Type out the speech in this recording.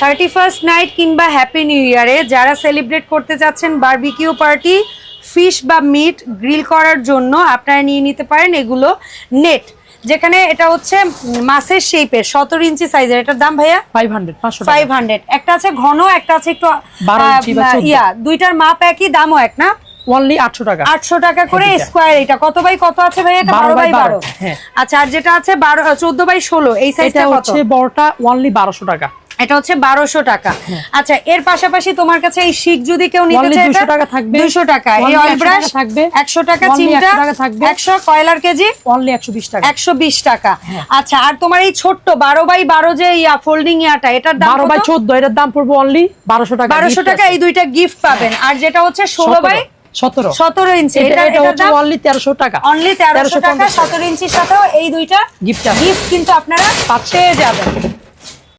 Thirty first night কিংবা happy new ইয়ারে যারা সেলিব্রেট করতে যাচ্ছেন বারবিকিউ পার্টি ফিশ বা মিট গ্রিল করার জন্য আপনারা নিয়ে নিতে পারেন এগুলো নেট যেখানে এটা হচ্ছে মাছের শেপের সতেরো ইঞ্চি সাইজের এটার দাম ভাইয়া? ফাইভ হান্ড্রেড ফাইভ হান্ড্রেড একটা আছে ঘন একটা আছে একটু। ইয়া দুইটার মাপ একই দামও এক না? অনলি টাকা। আটশো টাকা করে দুইটা। স্কোয়ার এটা। কত বাই কত আছে ভাই এটা? বাই বাই বারো। বারো, হ্যাঁ। আচ্ছা আর যেটা আছে বারো চোদ্দ বাই ষোলো এই সাইজটা কত? হচ্ছে বড়টা অনলি বারোশো টাকা। এটা হচ্ছে বারোশো টাকা। আচ্ছা এর পাশাপাশি তোমার কাছে এই শিক যদি কেউ নিতে চায় 200 টাকা থাকবে। দুশো টাকা। এই অয়েল ব্রাশ থাকবে। একশো টাকা চিমটা 100 টাকা থাকবে। একশো কয়লার কেজি? অনলি একশো বিশ টাকা। একশো বিশ টাকা। হ্যাঁ। আচ্ছা আর তোমার এই ছোট্ট বারো বাই বারো যে ইয়া ফোল্ডিং ইয়াটা এটার দাম বারো বাই চোদ্দ এটার দাম পড়বে অনলি বারোশো টাকা। বারোশো টাকা এই দুইটা গিফট পাবেন। আর যেটা হচ্ছে ষোলো বাই সতেরো। সতেরো ইঞ্চি। অনলি তেরোশো টাকা। অনলি তেরোশো টাকা সতেরো ইঞ্চির সাথেও এই দুইটা আছে। গিফট কিন্তু আপনারা পেয়ে যাবেন।